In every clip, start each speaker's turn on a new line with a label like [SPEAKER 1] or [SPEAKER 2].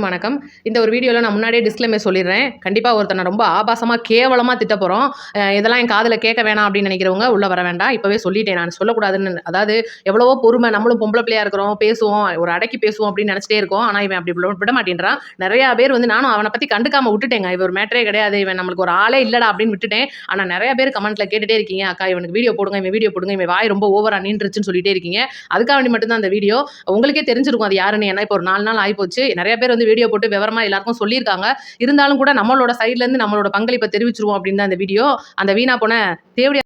[SPEAKER 1] வணக்கம். இந்த ஒரு வீடியோவில் நான் முன்னாடியே டிஸ்க்ளைமர் சொல்லிடுறேன். கண்டிப்பாக ஒருத்தனை ரொம்ப ஆபாசமாக கேவலமாக திட்ட போகிறோம் இதெல்லாம் என் காதில் கேட்க வேணாம் அப்படின்னு நினைக்கிறவங்க உள்ளே வர வேண்டாம். இப்போவே சொல்லிட்டேன் நான். சொல்லக்கூடாதுன்னு அதாவது எவ்வளவோ பொறுமை நம்மளும் பொம்பளை பிள்ளையா இருக்கிறோம் பேசுவோம் ஒரு அடக்கி பேசுவோம் அப்படின்னு நினச்சிட்டே இருக்கோம். ஆனால் இவன் அப்படி விட- மாட்டேன்றான். நிறையா பேர் வந்து நானும் அவனை பற்றி கண்டுக்காமல் விட்டுட்டேங்க. இவர் ஒரு மேட்டரே கிடையாது. இவன் நம்மளுக்கு ஒரு ஆளே இல்லடா அப்படின்னு விட்டுட்டேன். ஆனால் நிறைய பேர் கமெண்ட்டில் கேட்டுகிட்டே இருக்கீங்க. அக்கா இவனுக்கு வீடியோ போடுங்க இவன் வீடியோ போடுங்க இவன் வாய் ரொம்ப ஓவராக நின்றுச்சுன்னு சொல்லிட்டே இருக்கீங்க. அதுக்காக வேண்டி மட்டும்தான் அந்த வீடியோ. உங்களுக்கே தெரிஞ்சிருக்கும் அது யாருன்னு. ஏன்னா இப்போ ஒரு நாலு நாள் ஆகிப்போச்சு நிறைய பேர் வந்து வீடியோ போட்டு விவரமா எல்லாருக்கும் சொல்லியிருக்காங்க. இருந்தாலும் கூட நம்மளோட சைட்ல இருந்து நம்மளோட பங்களிப்பை தெரிவிச்சிருவோம் அப்படின்னு தான் அந்த வீடியோ அந்த வீணா போன தேவடி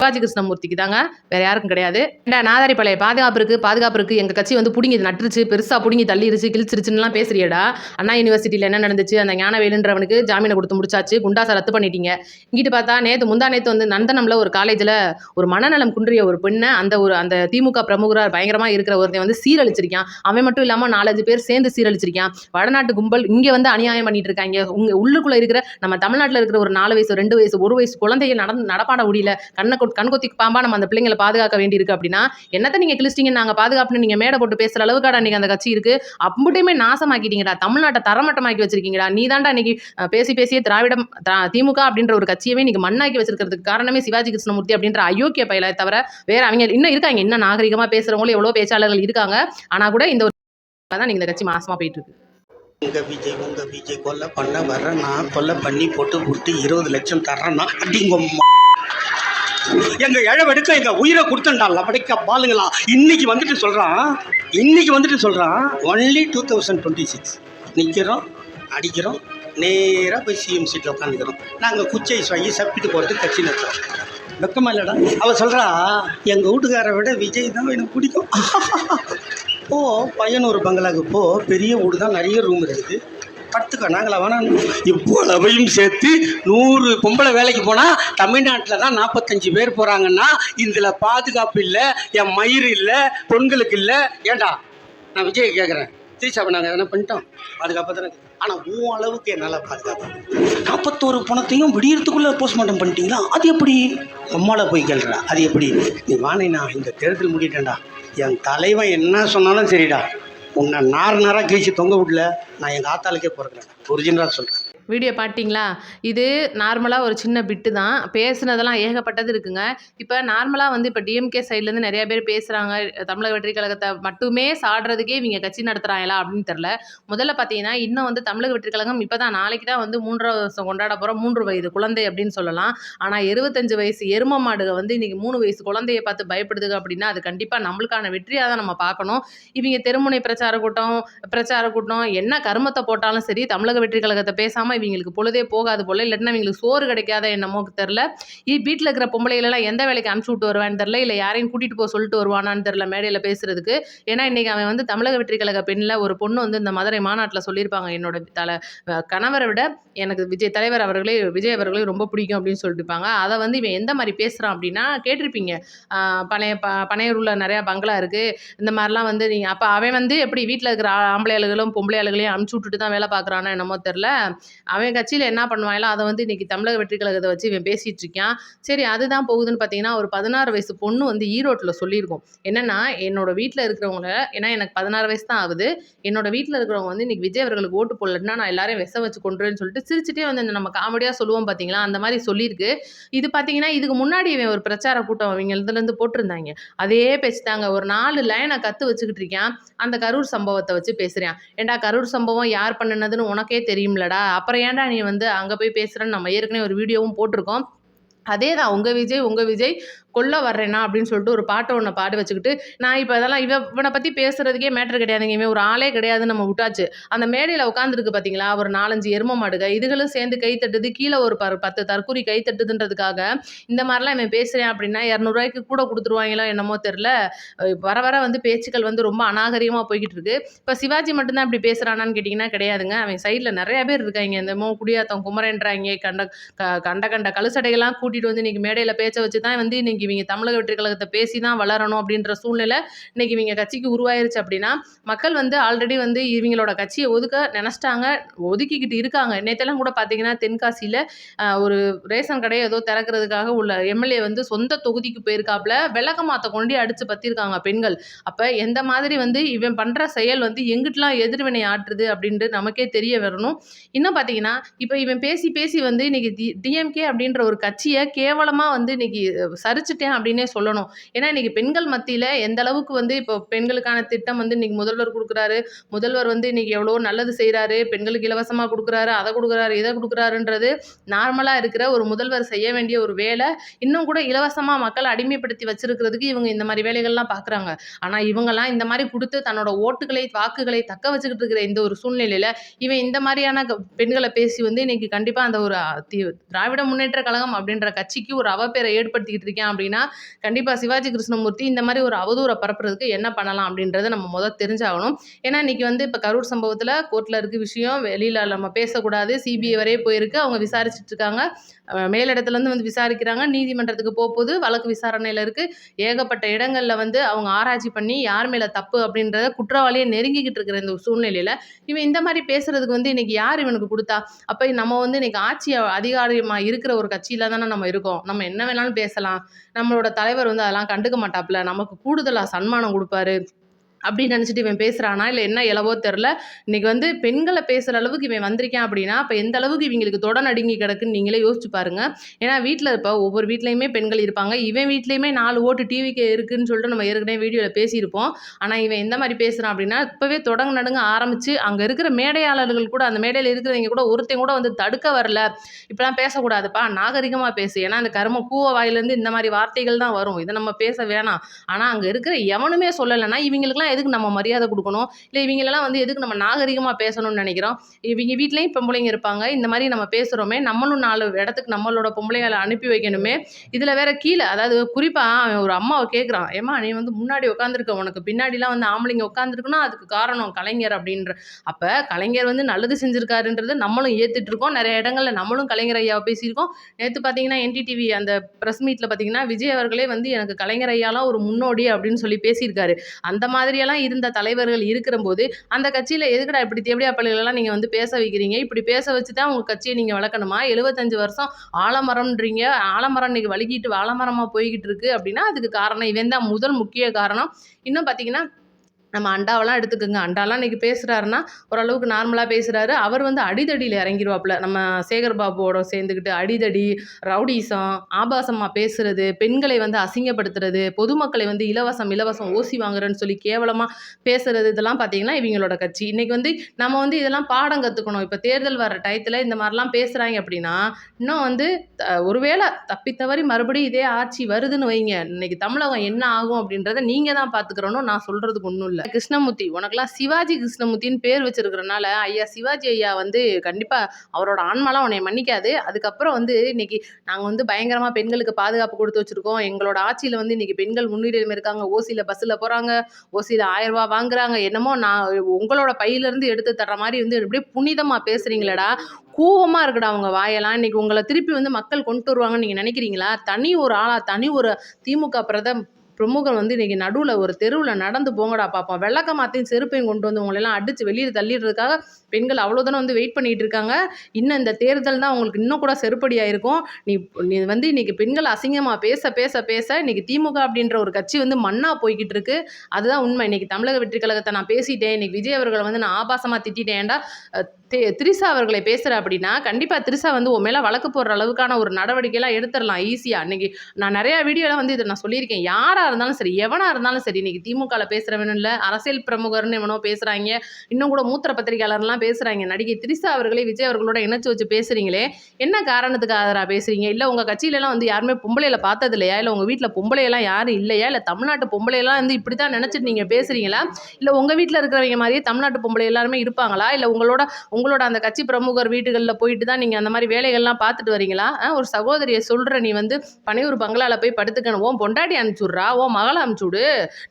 [SPEAKER 1] சிவாஜி கிருஷ்ணமூர்த்திக்கு தாங்க வேற யாருக்கும் கிடையாது. ஏண்டா நாதாரி பழைய பாதுகாப்பு இருக்கு பாதுகாப்பு இருக்கு எங்க கட்சி வந்து புடுங்கி நட்டுருச்சு பெருசா புடுங்கி தள்ளிருச்சு கிழிச்சிருச்சுன்னுலாம் பேசுறியடா. அண்ணா யூனிவர்சிட்டியில் என்ன நடந்துச்சு? அந்த ஞானவேலுன்றவனுக்கு ஜாமீனை கொடுத்து முடிச்சாச்சு குண்டாசை ரத்து பண்ணிட்டீங்க. இங்கிட்டு பார்த்தா நேத்து முந்தா நேத்து வந்து நந்தனம்ல ஒரு காலேஜில் ஒரு மனநலம் குன்றிய ஒரு பெண்ணை அந்த ஒரு அந்த திமுக பிரமுகராக பயங்கரமா இருக்கிற ஒருத்தன் வந்து சீரழிச்சிருக்கான். அவன் மட்டும் இல்லாம நாலஞ்சு பேர் சேர்ந்து சீரழிச்சிருக்கான். வடநாட்டு கும்பல் இங்க வந்து அநியாயம் பண்ணிட்டு இருக்காங்க. உங்க உள்ளுக்குள்ள இருக்கிற நம்ம தமிழ்நாட்டில் இருக்கிற ஒரு நாலு வயசு ரெண்டு வயசு ஒரு வயசு குழந்தைய நடந்து நடப்பாட முடியல. கண்ணை கண்கொத்தி கண் கொத்தி பாம்பா நம்ம அந்த பிள்ளைங்களை பாதுகாக்க வேண்டியிருக்கு அப்படின்னா என்னத்தை நீங்க கிழிச்சிட்டீங்க நாங்க பாதுகாப்புன்னு நீங்க மேடை போட்டு பேசுற அளவுக்காடா நீங்க அந்த கட்சி இருக்கு? அப்படியுமே நாசமாக்கிட்டீங்கடா. தமிழ்நாட்டை தரமட்டமாக்கி வச்சிருக்கீங்கடா. நீ தாண்டா இன்னைக்கு பேசி பேசியே திராவிடம் திமுக அப்படின்ற ஒரு கட்சியவே நீங்க மண்ணாக்கி வச்சிருக்கிறதுக்கு காரணமே சிவாஜி கிருஷ்ணமூர்த்தி அப்படின்ற அயோக்கிய பயில தவிர வேற அவங்க இன்னும் இருக்காங்க. இன்னும் நாகரிகமா பேசுறவங்களும் எவ்வளவு பேச்சாளர்கள் இருக்காங்க. ஆனா கூட இந்த ஒரு தான் நீங்க இந்த கட்சி மாசமா போயிட்டு இருக்கு.
[SPEAKER 2] உங்க விஜய் உங்க விஜய் கொல்லை பண்ண வர்ற நான் கொல்லை பண்ணி போட்டு கொடுத்து இருபது லட்சம் தர்றேன்னா அப்படிங்க எங்க இழவெடுக்க எங்க உயிரை கொடுத்தண்டா லபடிக்க பாலுங்களா. இன்னைக்கு வந்துட்டு சொல்றான். இன்னைக்கு வந்துட்டு சொல்றான். Only two thousand twenty six நிற்கிறோம் அடிக்கிறோம் நேராக போய் சிஎம் சீட்டில் உட்காந்துக்கிறோம் நாங்கள் குச்சை வாங்கி சப்பிட்டு போகிறதுக்கு கட்சி நடத்துறோம் வெக்கமா இல்லைடா. அவள் சொல்கிறா எங்கள் வீட்டுக்காரை விட விஜய் தான் எனக்கு பிடிக்கும். போ பையனூர் பங்களாவுக்கு போ. பெரிய வீடு தான். நிறைய ரூம் இருக்குது. படுத்துக்க நாங்களா வேணாம். இவ்வளவையும் சேர்த்து நூறு பொம்பளை வேலைக்கு போனால் தமிழ்நாட்டில் தான் நாற்பத்தஞ்சு பேர் போகிறாங்கன்னா இதில் பாதுகாப்பு இல்லை என் மயிர் இல்லை பெண்களுக்கு இல்லை. ஏண்டா? நான் விஜய் கேட்குறேன் திருச்சாப்பை நாங்கள் எதனா பண்ணிட்டோம்? பாதுகாப்பாக தானே ஆனால் உன் அளவுக்கு என்னால் பாதுகாப்பு நாற்பத்தோரு பணத்தையும் விடியறதுக்குள்ளே போஸ்ட்மார்ட்டம் பண்ணிட்டீங்களா? அது எப்படி? அம்மாவை போய் கேள்றா அது எப்படி? நீ வாணினா இந்த தேர்தல் முடிட்டேன்டா என் தலைவன் என்ன சொன்னாலும் சரிடா. உன்னை நார் நாராக கிழிச்சு தொங்க விடல நான் எங்கள் ஆத்தாளுக்கே பிறக்கிறேன். ஒரிஜினலாக சொல்கிறேன்
[SPEAKER 1] வீடியோ பார்த்தீங்களா இது நார்மலாக ஒரு சின்ன பிட்டு தான். பேசுனதெல்லாம் ஏகப்பட்டது இருக்குங்க. இப்போ நார்மலாக வந்து இப்போ டிஎம்கே சைட்லேருந்து நிறைய பேர் பேசுகிறாங்க தமிழக வெற்றி கழகத்தை மட்டுமே சாடுறதுக்கே இவங்க கட்சி நடத்துகிறாங்களா அப்படின்னு தெரில முதல்ல பார்த்தீங்கன்னா இன்னும் வந்து தமிழக வெற்றி கழகம் இப்போ தான் நாளைக்கு தான் வந்து மூன்றாவது வருஷம் கொண்டாட போகிறோம் மூன்று வயது குழந்தை அப்படின்னு சொல்லலாம். ஆனால் இருபத்தஞ்சு வயசு எரும மாடுக வந்து இன்றைக்கி மூணு வயசு குழந்தைய பார்த்து பயப்படுதுங்க அப்படின்னா அது கண்டிப்பாக நம்மளுக்கான வெற்றியாக தான் நம்ம பார்க்கணும். இவங்க தெருமுனை பிரச்சார கூட்டம் பிரச்சார கூட்டம் என்ன கருமத்தை போட்டாலும் சரி தமிழக வெற்றி கழகத்தை பேசாமல் இவங்களுக்கு பொழுதே போகாது போல இல்லைன்னா இவங்களுக்கு சோறு கிடைக்காத என்னமோ தெரில வீட்டில் இருக்கிற பொம்பளைகளெல்லாம் எந்த வேலைக்கு அனுப்பிச்சு விட்டு வருவான்னு தெரில இல்லை யாரையும் கூட்டிகிட்டு போக சொல்லிட்டு வருவானான்னு தெரில மேடையில் பேசுறதுக்கு. ஏன்னா இன்றைக்கி அவன் வந்து தமிழக வெற்றி கழக பெண்ணில் ஒரு பொண்ணு வந்து இந்த மதுரை மாநாட்டில் சொல்லியிருப்பாங்க என்னோட தலை கணவரை விட எனக்கு விஜய் தலைவர் அவர்களே விஜய் அவர்களே ரொம்ப பிடிக்கும் அப்படின்னு சொல்லிட்டுருப்பாங்க அதை வந்து இவன் எந்த மாதிரி பேசுகிறான் அப்படின்னா கேட்டிருப்பீங்க. பழைய ப பனையூரில் நிறையா பங்களா இருக்குது இந்த மாதிரிலாம் வந்து நீங்கள் அப்போ அவன் வந்து எப்படி வீட்டில் இருக்கிற ஆம்பளை ஆளுகளும் பொம்பளை ஆளுகளையும் அனுப்பிச்சி விட்டுட்டு தான் வேலை பார்க்குறானோ என்னமோ தெரில அவன் கட்சியில் என்ன பண்ணுவாங்களோ அதை வந்து இன்றைக்கி தமிழக வெற்றி கழகத்தை வச்சு இவன் பேசிகிட்டு இருக்கான் சரி அதுதான் போகுதுன்னு பார்த்தீங்கன்னா ஒரு பதினாறு வயசு பொண்ணு வந்து ஈரோட்டில் சொல்லியிருக்கோம். என்னென்னா என்னோட வீட்டில் இருக்கிறவங்கள ஏன்னா எனக்கு பதினாறு வயசு தான் ஆகுது. என்னோட வீட்டில் இருக்கிறவங்க வந்து இன்றைக்கி விஜய் அவர்களுக்கு ஓட்டு போடலன்னா நான் எல்லாரையும் விஷம் வச்சு கொண்டுருன்னு சொல்லிட்டு சிரிச்சிட்டே வந்து இந்த நம்ம காமெடியாக சொல்லுவோம் பார்த்தீங்களா அந்த மாதிரி சொல்லியிருக்கு. இது பார்த்தீங்கன்னா இதுக்கு முன்னாடி இவன் ஒரு பிரச்சார கூட்டம் அவங்க இதுலேருந்து போட்டிருந்தாங்க. அதே பேசிட்டாங்க ஒரு நாலு லைனை கற்று வச்சுக்கிட்டு இருக்கான் அந்த கரூர் சம்பவத்தை வச்சு பேசுகிறேன் ஏன்டா கரூர் சம்பவம் யார் பண்ணினதுன்னு உனக்கே தெரியும்லடா? அப்புறம் ஏன்டா நீ வந்து அங்கே போய் பேசுகிறேன்னு நம்ம ஏற்கனவே ஒரு வீடியோவும் போட்டிருக்கோம். அதே தான் உங்கள் விஜய் உங்கள் விஜய் கொல்ல வர்றேனா அப்படின்னு சொல்லிட்டு ஒரு பாட்டை ஒன்று பாடி வச்சுக்கிட்டு நான் இப்போ அதெல்லாம் இவ இவனை பற்றி பேசுறதுக்கே மேட்ரு கிடையாதுங்க. இவன் ஒரு ஆளே கிடையாதுன்னு நம்ம விட்டாச்சு. அந்த மேடையில் உட்காந்துருக்கு பார்த்தீங்களா ஒரு நாலஞ்சு எரும மாடுக இதுகளும் சேர்ந்து கை தட்டுது கீழே ஒரு பத்து தற்கூரி கை தட்டுதுன்றதுக்காக இந்த மாதிரிலாம் இவன் பேசுகிறேன் அப்படின்னா இரநூறுவாய்க்கு கூட கொடுத்துருவாங்களோ என்னமோ தெரில வர வர வந்து பேச்சுக்கள் வந்து ரொம்ப அநாகரியமாக போய்கிட்டு இருக்கு இப்போ சிவாஜி மட்டும்தான் இப்படி பேசுகிறானான்னு கேட்டிங்கன்னா கிடையாதுங்க. அவன் சைடில் நிறைய பேர் இருக்காங்க. இந்த மோ குடியாத்தம் குமரன்றாங்க கண்ட க கண்ட கண்ட கழுசடைகள்லாம் கூட்டிகிட்டு வந்து இன்றைக்கி மேடையில் பேச்ச வச்சு தான் வந்து இன்றைக்கி இவங்க தமிழக வெற்றி கழகத்தை பேசி தான் வளரணும் அப்படின்ற சூழ்நிலை இன்னைக்கு இவங்க கட்சிக்கு உருவாயிருச்சு அப்படின்னா மக்கள் வந்து ஆல்ரெடி வந்து இவங்களோட கட்சியை ஒதுக்க நினச்சிட்டாங்க ஒதுக்கிக்கிட்டு இருக்காங்க. நேற்றெல்லாம் கூட பார்த்தீங்கன்னா தென்காசியில் ஒரு ரேஷன் கடையை ஏதோ திறக்கிறதுக்காக உள்ள எம்எல்ஏ வந்து சொந்த தொகுதிக்கு போயிருக்காப்புல விளக்கமாத்த கொண்டு அடித்து பற்றிருக்காங்க பெண்கள். அப்போ எந்த மாதிரி வந்து இவன் பண்ணுற செயல் வந்து எங்கிட்டலாம் எதிர்வினை ஆற்றுது அப்படின்ட்டு நமக்கே தெரிய வரணும். இன்னும் பார்த்தீங்கன்னா இப்போ இவன் பேசி பேசி வந்து இன்னைக்கு டிஎம்கே அப்படின்ற ஒரு கட்சியை கேவலமாக வந்து இன்னைக்கு முடிச்சிட்டேன் அப்படின்னே சொல்லணும். ஏன்னா இன்றைக்கி பெண்கள் மத்தியில் எந்த அளவுக்கு வந்து இப்போ பெண்களுக்கான திட்டம் வந்து இன்றைக்கி முதல்வர் கொடுக்குறாரு முதல்வர் வந்து இன்றைக்கி எவ்வளோ நல்லது செய்கிறாரு பெண்களுக்கு இலவசமாக கொடுக்குறாரு அதை கொடுக்குறாரு இதை கொடுக்குறாருன்றது நார்மலாக இருக்கிற ஒரு முதல்வர் செய்ய வேண்டிய ஒரு வேலை. இன்னும் கூட இலவசமாக மக்கள் அடிமைப்படுத்தி வச்சிருக்கிறதுக்கு இவங்க இந்த மாதிரி வேலைகள்லாம் பார்க்குறாங்க ஆனால் இவங்கெல்லாம் இந்த மாதிரி கொடுத்து தன்னோட ஓட்டுகளை வாக்குகளை தக்க வச்சுக்கிட்டு இருக்கிற இந்த ஒரு சூழ்நிலையில் இவன் இந்த மாதிரியான க- பெண்களை பேசி வந்து இன்னைக்கு கண்டிப்பாக அந்த ஒரு திராவிட முன்னேற்ற கழகம் அப்படின்ற கட்சிக்கு ஒரு அவப்பேரை ஏற்படுத்திக்கிட்டு இருக்கேன் அப்படின்னா கண்டிப்பாக சிவாஜி கிருஷ்ணமூர்த்தி இந்த மாதிரி ஒரு அவதூறை பரப்புறதுக்கு என்ன பண்ணலாம் அப்படின்றத நம்ம முதல் தெரிஞ்சாகணும். ஏன்னா இன்னைக்கு வந்து இப்போ கரூர் சம்பவத்தில் கோர்ட்டில் இருக்க விஷயம் வெளியில் நம்ம பேசக்கூடாது. சிபிஐ வரையே போயிருக்கு. அவங்க விசாரிச்சுட்டு இருக்காங்க. மேலிடத்துலேருந்து வந்து விசாரிக்கிறாங்க. நீதிமன்றத்துக்கு போகும்போது வழக்கு விசாரணையில் இருக்குது ஏகப்பட்ட இடங்களில் வந்து அவங்க ஆராய்ச்சி பண்ணி யார் மேலே தப்பு அப்படின்றத குற்றவாளியை நெருங்கிக்கிட்டு இருக்கிற இந்த சூழ்நிலையில் இவன் இந்த மாதிரி பேசுகிறதுக்கு வந்து இன்றைக்கி யார் இவனுக்கு கொடுத்தா? அப்போ நம்ம வந்து இன்னைக்கு ஆட்சி அதிகாரியமாக இருக்கிற ஒரு கட்சியில் தானே நம்ம இருக்கோம். நம்ம என்ன வேணாலும் பேசலாம். நம்மளோட தலைவர் வந்து அதெல்லாம் கண்டுக்க மாட்டாப்புல. நமக்கு கூடுதலாக சன்மானம் கொடுப்பாரு. அப்படின்னு நினச்சிட்டு இவன் பேசுகிறானா இல்லை என்ன இலவோ தெரில இன்றைக்கி வந்து பெண்களை பேசுகிற அளவுக்கு இவன் வந்திருக்கான் அப்படின்னா இப்போ எந்த அளவுக்கு இவங்களுக்கு தொட நடுங்கி கிடக்குன்னு நீங்களே யோசிச்சு பாருங்கள் ஏன்னா வீட்டில் இப்போ ஒவ்வொரு வீட்லேயுமே பெண்கள் இருப்பாங்க. இவன் வீட்லேயுமே நாலு ஓட்டு டிவிக்கு இருக்குதுன்னு சொல்லிட்டு நம்ம ஏற்கனவே வீடியோவில் பேசியிருப்போம். ஆனால் இவன் எந்த மாதிரி பேசுகிறான் அப்படின்னா இப்போவே தொடங்க நடுங்க ஆரம்பித்து அங்கே இருக்கிற மேடையாளர்கள் கூட அந்த மேடையில் இருக்கிறவங்க கூட ஒருத்தன் கூட வந்து தடுக்க வரல. இப்படிலாம் பேசக்கூடாதுப்பா நாகரிகமாக பேசு. ஏன்னா அந்த கரும கூவ வாயிலேருந்து இந்த மாதிரி வார்த்தைகள் தான் வரும். இதை நம்ம பேச வேணாம். ஆனால் அங்கே இருக்கிற எவனுமே சொல்லலைன்னா இவங்களுக்குலாம் எதுக்கு நம்ம மரியாதை கொடுக்கணும்? இல்லை இவங்களெல்லாம் வந்து எதுக்கு நம்ம நாகரிகமாக பேசணும்னு நினைக்கிறோம்? இவங்க வீட்லேயும் பொம்பளைங்க இருப்பாங்க. இந்த மாதிரி நம்ம பேசுகிறோமே நம்மளும் நாலு இடத்துக்கு நம்மளோட பொம்பளைங்களை அனுப்பி வைக்கணுமே. இதில் வேற கீழே அதாவது குறிப்பாக அவன் ஒரு அம்மாவை கேட்குறான் ஏம்மா நீ வந்து முன்னாடி உட்காந்துருக்க உனக்கு பின்னாடிலாம் வந்து ஆம்பளைங்க உட்காந்துருக்குன்னா அதுக்கு காரணம் கலைஞர் அப்படின்ற. அப்போ கலைஞர் வந்து நல்லது செஞ்சுருக்காருன்றது நம்மளும் ஏற்றுட்டு இருக்கோம். நிறைய இடங்களில் நம்மளும் கலைஞர் ஐயாவை பேசியிருக்கோம். நேற்று பார்த்தீங்கன்னா என்டிடிவி அந்த ப்ரெஸ் மீட்டில் பார்த்தீங்கன்னா விஜய் அவர்களே வந்து எனக்கு கலைஞர் ஐயாலாம் ஒரு முன்னோடி அப்படின்னு சொல்லி பேசியிருக்காரு. அந்த மாதிரி மாதிரியெல்லாம் இருந்த தலைவர்கள் இருக்கிற போது அந்த கட்சியில் எதுக்குடா இப்படி தேவடியா பள்ளிகளெல்லாம் நீங்கள் வந்து பேச வைக்கிறீங்க? இப்படி பேச வச்சு தான் உங்கள் கட்சியை நீங்கள் வளர்க்கணுமா? எழுபத்தஞ்சு வருஷம் ஆலமரம்ன்றீங்க. ஆலமரம் இன்னைக்கு வலிக்கிட்டு ஆலமரமாக போய்கிட்டு இருக்கு அப்படின்னா அதுக்கு காரணம் இவன் தான் முதல் முக்கிய காரணம். இன்னும் பார்த்தீங்கன்னா நம்ம அண்டாவெல்லாம் எடுத்துக்கோங்க. அண்டாலாம் இன்றைக்கி பேசுகிறாருன்னா ஓரளவுக்கு நார்மலாக பேசுகிறாரு அவர் வந்து அடிதடியில் இறங்கிடுவாப்புல நம்ம சேகர் பாபுவோட சேர்ந்துக்கிட்டு அடிதடி ரவுடிசம் ஆபாசமாக பேசுகிறது பெண்களை வந்து அசிங்கப்படுத்துறது பொதுமக்களை வந்து இலவசம் இலவசம் ஓசி வாங்குறேன்னு சொல்லி கேவலமாக பேசுறது இதெல்லாம் பார்த்தீங்கன்னா இவங்களோட கட்சி. இன்றைக்கி வந்து நம்ம வந்து இதெல்லாம் பாடம் கற்றுக்கணும் இப்போ தேர்தல் வர டயத்தில் இந்த மாதிரிலாம் பேசுகிறாங்க அப்படின்னா இன்னும் வந்து ஒருவேளை தப்பித்தவறி மறுபடியும் இதே ஆட்சி வருதுன்னு வைங்க. இன்றைக்கி தமிழகம் என்ன ஆகும் அப்படின்றத நீங்கள் தான் பார்த்துக்கிறோன்னு நான் சொல்கிறதுக்கு ஒன்றும் இல்லை. கிருஷ்ணமூர்த்தி உனக்கெல்லாம் சிவாஜி கிருஷ்ணமூர்த்தின்னு பேர் வச்சிருக்கிறனால ஐயா சிவாஜி ஐயா வந்து கண்டிப்பாக அவரோட ஆன்மாலாம் உன்னை மன்னிக்காது. அதுக்கப்புறம் வந்து இன்னைக்கு நாங்கள் வந்து பயங்கரமாக பெண்களுக்கு பாதுகாப்பு கொடுத்து வச்சிருக்கோம். எங்களோட ஆட்சியில் வந்து இன்னைக்கு பெண்கள் முன்னிலையில இருக்காங்க. ஓசியில் பஸ்ஸில் போகிறாங்க ஓசியில் ஆயிரம் ரூபாய் வாங்குறாங்க. என்னமோ நான் உங்களோட பையிலேருந்து எடுத்து தர்ற மாதிரி வந்து அப்படியே புனிதமாக பேசுகிறீங்களேடா கூவமாக இருக்குடா அவங்க வாயெல்லாம். இன்னைக்கு உங்களை திருப்பி வந்து மக்கள் கொண்டு வருவாங்கன்னு நீங்கள் நினைக்கிறீங்களா? தனி ஒரு ஆளாக தனி ஒரு திமுக பிரதம் பிரமுகர் வந்து இன்னைக்கு நடுவில் ஒரு தெருவில் நடந்து போங்கடா பார்ப்போம் வெள்ளக்க மாத்தையும் செருப்பையும் கொண்டு வந்து உங்களெல்லாம் அடித்து வெளியில் தள்ளிடுறதுக்காக பெண்கள் அவ்வளோ தூரம் வந்து வெயிட் பண்ணிகிட்டு இருக்காங்க. இன்னும் இந்த தேர்தல் தான் உங்களுக்கு இன்னும் கூட செருப்படியாக இருக்கும் நீ நீ வந்து இன்னைக்கு பெண்கள் அசிங்கமாக பேச பேச பேச இன்றைக்கி திமுக அப்படின்ற ஒரு கட்சி வந்து மண்ணாக போய்கிட்டு இருக்கு. அதுதான் உண்மை. இன்னைக்கு தமிழக வெற்றி கழகத்தை நான் பேசிட்டேன். இன்றைக்கி விஜய் அவர்களை வந்து நான் ஆபாசமாக திட்டிட்டேன்டா. திரிசா அவர்களை பேசுகிற அப்படின்னா கண்டிப்பாக திரிசா வந்து உன் மேலே வழக்கு போடுற அளவுக்கான ஒரு நடவடிக்கைலாம் எடுத்துடலாம் ஈஸியாக இன்றைக்கி நான் நிறையா வீடியோவில் வந்து இதை நான் சொல்லியிருக்கேன். யாராக இருந்தாலும் சரி எவனாக இருந்தாலும் சரி இன்றைக்கி திமுகவில் பேசுகிறவனும் இல்லை அரசியல் பிரமுகர்னு எவனோ பேசுகிறாங்க இன்னும் கூட மூத்திர பத்திரிகையாளர்லாம் பேசுகிறாங்க நடிகை திரிசா அவர்களை விஜய் அவர்களோட இணைச்சி வச்சு பேசுகிறீங்களே என்ன காரணத்துக்கு ஆதரா பேசுகிறீங்க இல்லை உங்கள் கட்சியிலலாம் வந்து யாருமே பொம்பளையில் பார்த்தது இல்லையா இல்லை உங்கள் வீட்டில் பொம்பளையெல்லாம் யாரும் இல்லையா? இல்லை தமிழ்நாட்டு பொம்பளையெல்லாம் வந்து இப்படி தான் நினச்சிட்டு நீங்கள் பேசுகிறீங்களா இல்லை உங்கள் வீட்டில் இருக்கிறவங்க மாதிரியே தமிழ்நாட்டு பொம்பளை எல்லாருமே இருப்பாங்களா? இல்லை உங்களோட உங்களோட அந்த கட்சி பிரமுகர் வீடுகளில் போயிட்டு தான் நீங்கள் அந்த மாதிரி வேலைகள்லாம் பார்த்துட்டு வரீங்களா? ஒரு சகோதரியை சொல்கிற நீ வந்து பனையூர் பங்களாவில் போய் படுத்துக்கணும். ஓன் பொண்டாட்டி அனுப்பிச்சுட்றா ஓ மகளை அனுப்பிச்சுடு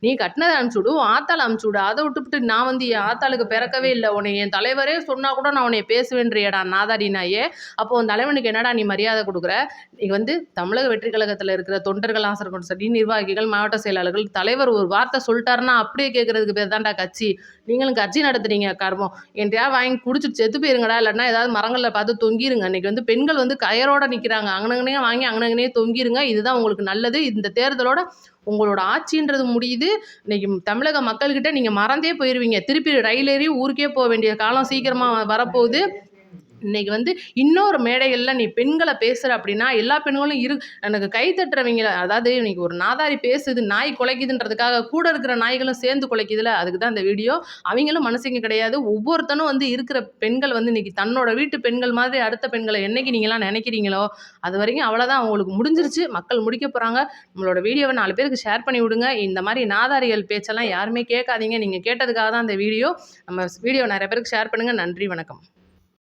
[SPEAKER 1] நீ கட்டினதை அனுப்பிச்சுடு உன் ஆத்தாள் அனுப்பிச்சுடு அதை விட்டுவிட்டு நான் வந்து என் ஆத்தாளுக்கு பிறக்கவே இல்லை. உன்னை என் தலைவரே சொன்னால் கூட நான் உன்னை பேசுவேன்றியடா நாதாடி நாயே. அப்போ உன் தலைவனுக்கு என்னடா நீ மரியாதை கொடுக்குற? நீ வந்து தமிழக வெற்றி கழகத்தில் இருக்கிற தொண்டர்கள் ஆசிரியர்கள் சரி நிர்வாகிகள் மாவட்ட செயலாளர்கள் தலைவர் ஒரு வார்த்தை சொல்லிட்டாருன்னா அப்படியே கேட்கறதுக்கு பேர் தான்டா கட்சி. நீங்களும் கட்சி நடத்துறீங்க கர்மம். என்றையா வாங்கி குடிச்சிட்டு செத்து போயிருங்கடா இல்லைன்னா ஏதாவது மரங்களில் பார்த்து தொங்கிருங்க. இன்னைக்கு வந்து பெண்கள் வந்து கயரோட நிற்கிறாங்க அங்கனங்கனே வாங்கி அங்கனங்கனே தொங்கிருங்க. இதுதான் உங்களுக்கு நல்லது. இந்த தேர்தலோட உங்களோட ஆட்சின்றது முடியுது. இன்னைக்கு தமிழக மக்கள்கிட்ட நீங்கள் மறந்தே போயிடுவீங்க திருப்பி ரயில் ஏறி ஊருக்கே போக வேண்டிய காலம் சீக்கிரமாக வரப்போகுது. இன்னைக்கு வந்து இன்னொரு மேடைகளில் நீ பெண்களை பேசுகிற அப்படின்னா எல்லா பெண்களும் இரு எனக்கு கை தட்டுறவங்க அதாவது இன்னைக்கு ஒரு நாதாரி பேசுது நாய் குலைக்குதுன்றதுக்காக கூட இருக்கிற நாய்களும் சேர்ந்து குலைக்குதுல அதுக்கு தான் இந்த வீடியோ. அவங்களும் மனசுங்க கிடையாது. ஒவ்வொருத்தனும் வந்து இருக்கிற பெண்கள் வந்து இன்னைக்கு தன்னோட வீட்டு பெண்கள் மாதிரி அடுத்த பெண்களை என்னைக்கு நீங்களாம் நினைக்கிறீங்களோ அது வரைக்கும் அவ்வளோதான் அவங்களுக்கு முடிஞ்சிருச்சு. மக்கள் முடிக்க போகிறாங்க நம்மளோட வீடியோவை நாலு பேருக்கு ஷேர் பண்ணி விடுங்க. இந்த மாதிரி நாதாரிகள் பேச்செல்லாம் யாருமே கேட்காதீங்க. நீங்கள் கேட்டதுக்காக தான் அந்த வீடியோ. நம்ம வீடியோ நிறைய பேருக்கு ஷேர் பண்ணுங்கள் நன்றி வணக்கம்.